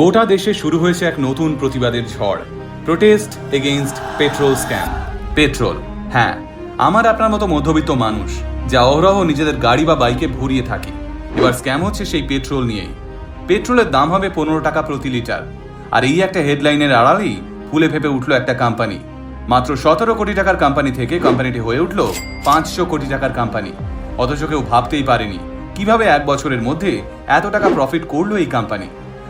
গোটা দেশে শুরু হয়েছে এক নতুন প্রতিবাদের ঝড় protest against petrol scam petrol হ্যাঁ আমার আপনার মতো মধ্যবিত্ত মানুষ, যা অহরহ নিজেদের গাড়ি বা বাইকে ভরিয়ে থাকি। এবার স্ক্যাম হচ্ছে সেই পেট্রোল নিয়েই। পেট্রোলের দাম হবে পনেরো টাকা প্রতি লিটার। আর এই একটা হেডলাইনের আড়ালেই ফুলে ফেপে উঠল একটা কোম্পানি মাত্র সতেরো কোটি টাকার কোম্পানি থেকে কোম্পানিটি হয়ে উঠল পাঁচশো কোটি টাকার কোম্পানি অথচ কেউ ভাবতেই পারেনি, কীভাবে এক বছরের মধ্যে এত টাকা প্রফিট করল এই কোম্পানি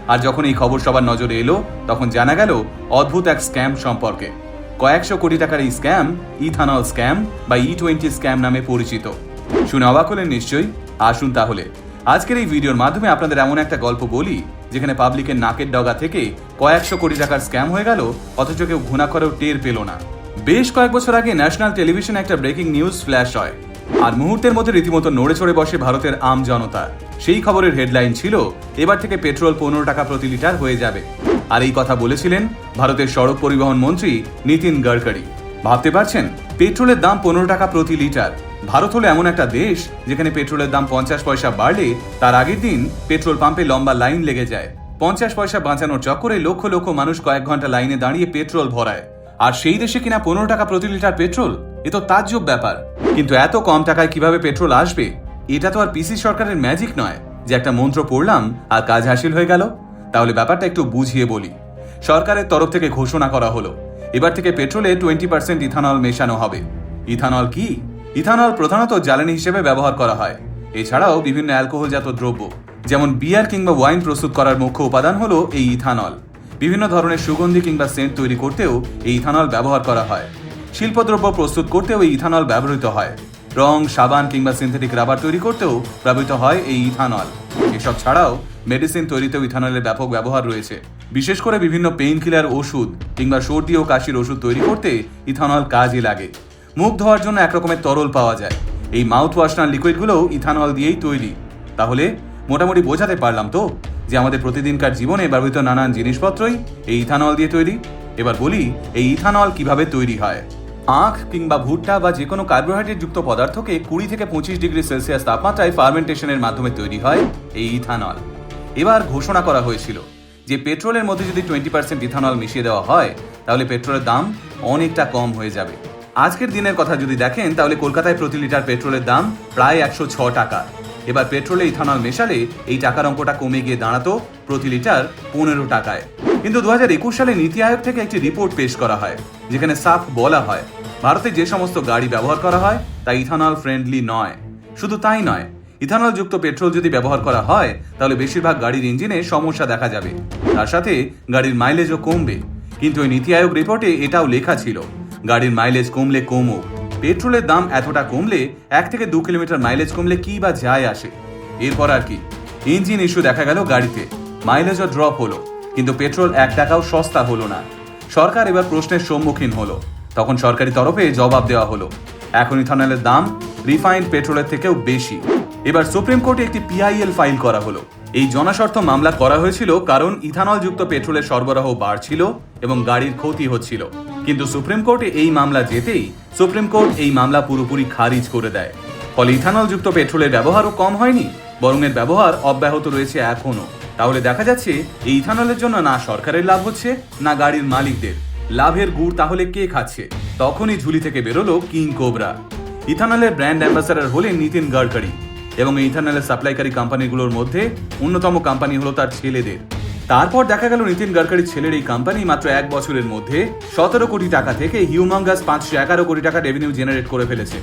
আর যখন এই খবর সবার নজরে এলো, তখন জানা গেল অদ্ভুত এক স্ক্যাম সম্পর্কে। কয়েকশো কোটি টাকার এই স্ক্যাম ইথানল স্ক্যাম বা ই টোয়েন্টি স্ক্যাম নামে পরিচিত। শুনে অবাক হলেন নিশ্চয়ই? আসুন তাহলে। আজকের এই ভিডিওর মাধ্যমে আপনাদের এমন একটা গল্প বলি, যেখানে পাবলিকের নাকের ডগা থেকে কয়েকশো কোটি টাকার স্ক্যাম হয়ে গেল, অথচ কেউ ঘুণা করেও টের পেল না। বেশ কয়েক বছর আগে ন্যাশনাল টেলিভিশনে একটা ব্রেকিং নিউজ ফ্ল্যাশ হয়। আর মুহূর্তের মধ্যে রীতিমতো নড়ে চড়ে বসে ভারতের আম জনতা। সেই খবরের হেডলাইন ছিল, এবার থেকে পেট্রোল পনেরো টাকা প্রতি লিটার হয়ে যাবে। আর এই কথা বলেছিলেন ভারতের সড়ক পরিবহন মন্ত্রী নীতিন গডকরি। ভাবতে পারছেন? পেট্রোলের দাম পনেরো টাকা প্রতি লিটার। ভারত হলো এমন একটা দেশ যেখানে পেট্রোলের দাম পঞ্চাশ পয়সা বাড়লে তার আগের দিন পেট্রোল পাম্পে লম্বা লাইন লেগে যায়। পঞ্চাশ পয়সা বাঁচানোর চক্করে লক্ষ লক্ষ মানুষ কয়েক ঘণ্টা লাইনে দাঁড়িয়ে পেট্রোল ভরায়। আর সেই দেশে কিনা পনেরো টাকা প্রতি লিটার পেট্রোল? এ তো তাজ্জব ব্যাপার। কিন্তু এত কম টাকায় কীভাবে পেট্রোল আসবে? এটা তো আর পিসি সরকারের ম্যাজিক নয় যে একটা মন্ত্র পড়লাম আর কাজ হাসিল হয়ে গেল। তাহলে ব্যাপারটা একটু বুঝিয়ে বলি। সরকারের তরফ থেকে ঘোষণা করা হলো। এবার থেকে পেট্রোলে টোয়েন্টি পার্সেন্ট ইথানল মেশানো হবে। ইথানল কি? ইথানল প্রধানত জ্বালানি হিসেবে ব্যবহার করা হয়। এছাড়াও বিভিন্ন অ্যালকোহলজাত দ্রব্য, যেমন বিয়ার কিংবা ওয়াইন প্রস্তুত করার মুখ্য উপাদান হলো এই ইথানল। বিভিন্ন ধরনের সুগন্ধি কিংবা সেন্ট তৈরি করতেও এই ইথানল ব্যবহার করা হয়। শিল্পদ্রব্য প্রস্তুত করতেও এই ইথানল ব্যবহৃত হয়। রং, সাবান কিংবা সিনথেটিক রাবার তৈরি করতেও ব্যবহৃত হয় এই ইথানল। এসব ছাড়াও মেডিসিন তৈরিতেও ইথানলের ব্যাপক ব্যবহার রয়েছে। বিশেষ করে বিভিন্ন পেইন কিলার ওষুধ কিংবা সর্দি ও কাশির ওষুধ তৈরি করতে ইথানল কাজে লাগে। মুখ ধোয়ার জন্য একরকমের তরল পাওয়া যায়। এই মাউথ ওয়াশনার লিকুইডগুলোও ইথানল দিয়েই তৈরি। তাহলে মোটামুটি বোঝাতে পারলাম তো যে আমাদের প্রতিদিনকার জীবনে ব্যবহৃত নানান জিনিসপত্রই এই ইথানল দিয়ে তৈরি? এবার বলি, এই ইথানল কীভাবে তৈরি হয়? আখ কিংবা ভুট্টা বা যে কোনো কার্বোহাইড্রেট যুক্ত পদার্থকে কুড়ি থেকে পঁচিশ ডিগ্রি সেলসিয়াস তাপমাত্রায় ফার্মেন্টেশনের মাধ্যমে তৈরি হয় এই ইথানল। এবার ঘোষণা করা হয়েছিল যে পেট্রোলের মধ্যে যদি টোয়েন্টি পার্সেন্ট ইথানল মিশিয়ে দেওয়া হয়, তাহলে পেট্রোলের দাম অনেকটা কম হয়ে যাবে। আজকের দিনের কথা যদি দেখেন, তাহলে কলকাতায় প্রতি লিটার পেট্রোলের দাম প্রায় একশো ছ টাকা। এবার পেট্রোলে ইথানল মেশালে এই টাকার অঙ্কটা কমে গিয়ে দাঁড়াতো প্রতি লিটার পনেরো টাকায়। কিন্তু দু হাজার একুশ সালে নীতি আয়োগ থেকে একটি রিপোর্ট পেশ করা হয়, যেখানে সাফ বলা হয়, ভারতে যে সমস্ত গাড়ি ব্যবহার করা হয়, তা ইথানল ফ্রেন্ডলি নয়। শুধু তাই নয় ইথানল যুক্ত পেট্রোল যদি ব্যবহার করা হয়, তাহলে বেশিরভাগ গাড়ির ইঞ্জিনে সমস্যা দেখা যাবে। তার সাথে গাড়ির মাইলেজও কমবে। কিন্তু ওই নীতি আয়োগ রিপোর্টে এটাও লেখা ছিল, গাড়ির মাইলেজ কমলে কমুক, পেট্রোলের দাম এতটা কমলে এক থেকে দু কিলোমিটার মাইলেজ কমলে কি বা যায় আসে? এরপর আর কি, ইঞ্জিন ইস্যু দেখা গেল গাড়িতে, মাইলেজও ড্রপ হলো। কিন্তু পেট্রোল এক টাকাও সস্তা হলো না। সরকার এবার প্রশ্নের সম্মুখীন হলো। তখন সরকারি তরফে জবাব দেওয়া হলো। এখন ইথানলের দাম রিফাইন্ড পেট্রোলের থেকেও বেশি। এবার সুপ্রিম কোর্টে একটি পিআইএল ফাইল করা হলো। এই জনস্বার্থ মামলা করা হয়েছিল কারণ ইথানল যুক্ত পেট্রোলের সরবরাহ বাড়ছিল এবং গাড়ির ক্ষতি হচ্ছিল। কিন্তু সুপ্রিম কোর্টে এই মামলা যেতেই সুপ্রিম কোর্ট এই মামলা পুরোপুরি খারিজ করে দেয়। ফলে ইথানল যুক্ত পেট্রোলের ব্যবহারও কম হয়নি, বরং এর ব্যবহার অব্যাহত রয়েছে এখনও তাহলে দেখা যাচ্ছে এই ইথানলের জন্য না সরকারের লাভ হচ্ছে, না গাড়ির মালিকদের। লাভের গুড় তাহলে কে খাচ্ছে? তখনই ঝুলি থেকে বেরোলো কিং কোবরা। ইথানলের ব্র্যান্ড অ্যাম্বাসাডার হলেন নীতিন গডকরি এবং এই ইথানলের সাপ্লাইকারী কোম্পানিগুলোর মধ্যে অন্যতম কোম্পানি হলো তার ছেলেদের। তারপর দেখা গেল নীতিন গডকরির ছেলের এই কোম্পানি মাত্র এক বছরের মধ্যে সতেরো কোটি টাকা থেকে হিউমাঙ্গাস পাঁচশো এগারো কোটি টাকা রেভিনিউ জেনারেট করে ফেলেছে।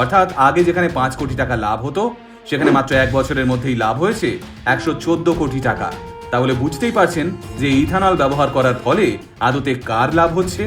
অর্থাৎ আগে যেখানে পাঁচ কোটি টাকা লাভ হতো সেখানে মাত্র এক বছরের মধ্যেই লাভ হয়েছে একশো চোদ্দ কোটি টাকা। তাহলে বুঝতেই পারছেন যে ইথানল ব্যবহার করার ফলে আদতে কার লাভ হচ্ছে?